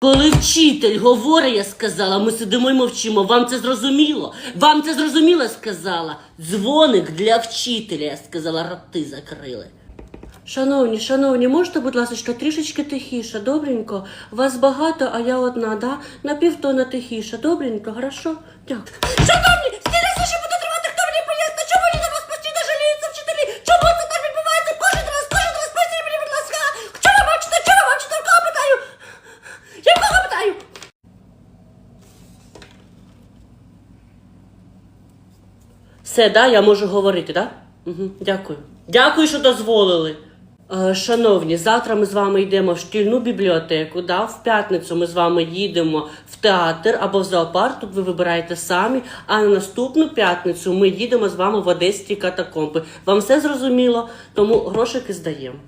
Коли вчитель говорить, я сказала, ми сидимо і мовчимо. Вам це зрозуміло? Вам це зрозуміло, я сказала. Дзвоник для вчителя, я сказала, роти закрили. Шановні, шановні, можете, будь ласка, трішечки тихіше, добренько. Вас багато, а я одна, да? На півтона тихіше, добренько, хорошо? Дякую. Шановні, стільки ще буде тривати, Все, да, я можу говорити, да? Угу, дякую. Дякую, що дозволили. Е, Шановні, завтра ми з вами йдемо в шкільну бібліотеку. Да? В п'ятницю ми з вами їдемо в театр або в зоопарк. Ви вибираєте самі. А на наступну п'ятницю ми їдемо з вами в Одеські катакомби. Вам все зрозуміло, тому грошики здаємо.